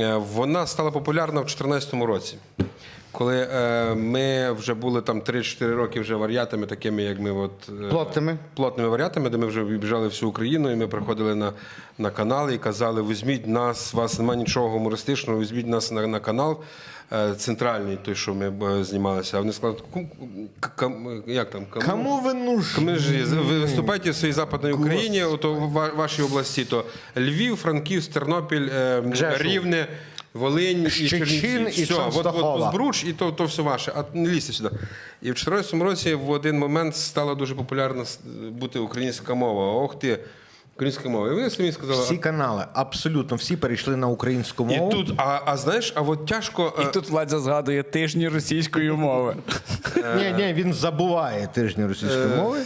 Е, Вона стала популярна в 2014 році. Коли е, ми вже були там 3-4 роки вже варіатами, такими як ми от, е, Плотними. плотними варіатами, де ми вже обіжали всю Україну, і ми приходили на, на канал і казали: візьміть нас, у вас немає нічого гумористичного, візьміть нас на, на канал е, центральний, той, що ми е, знімалися. А вони сказали, «Ку- кам- як там? Кому? Кому ви нужні? Ми ж ви виступаєте в своїй западній Україні, ото в ва- вашій області, то Львів, Франківськ, Тернопіль, е, Рівне, Волинь і Щечин Чернівці. і все, от, от, от Збруч, і то, то все ваше. А не лізьте сюди. І в 2014 році в один момент стала дуже популярна с- бути українська мова. Ох ти, українська мова. І вони самі сказали. Всі канали, абсолютно всі перейшли на українську І мову. тут, а, а знаєш, а от тяжко. е, І тут Владзя згадує тижні російської мови. Ні, ні, він забуває тижні російської Е, мови.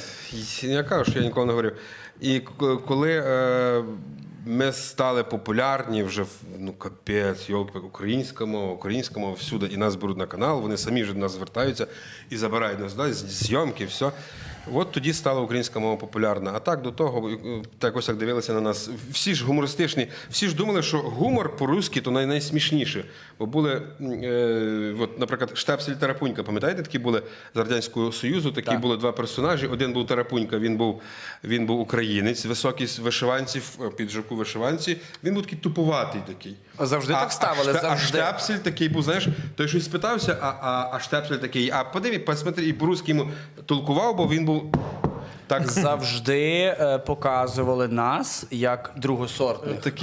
Я кажу, що я ніколи не говорив. І к- коли е, ми стали популярні вже ну капець, йолки, українська мова, українська мова всюди, і нас беруть на канал, вони самі вже до нас звертаються і забирають нас да, зйомки, все. От тоді стала українська мова популярна. А так до того, е, так ось як дивилися на нас. Всі ж гумористичні, всі ж думали, що гумор по-русски то най- найсмішніше. Бо були, е, от, наприклад, Штепсель Тарапунька, пам'ятаєте, такі були з Радянського Союзу, такі були два персонажі. Один був Тарапунька, він був, він був українець, високий з вишиванців, е, піджаку вишиванці. Він був такий туповатий такий. Завжди так ставили, А, завжди. а Штепсель такий був, знаєш, той щось спитався, а, а, а Штепсель такий, а подиві, посмотри, і по-русски йому толкував, бо він був так Завжди е, показували нас як другосортних. Такі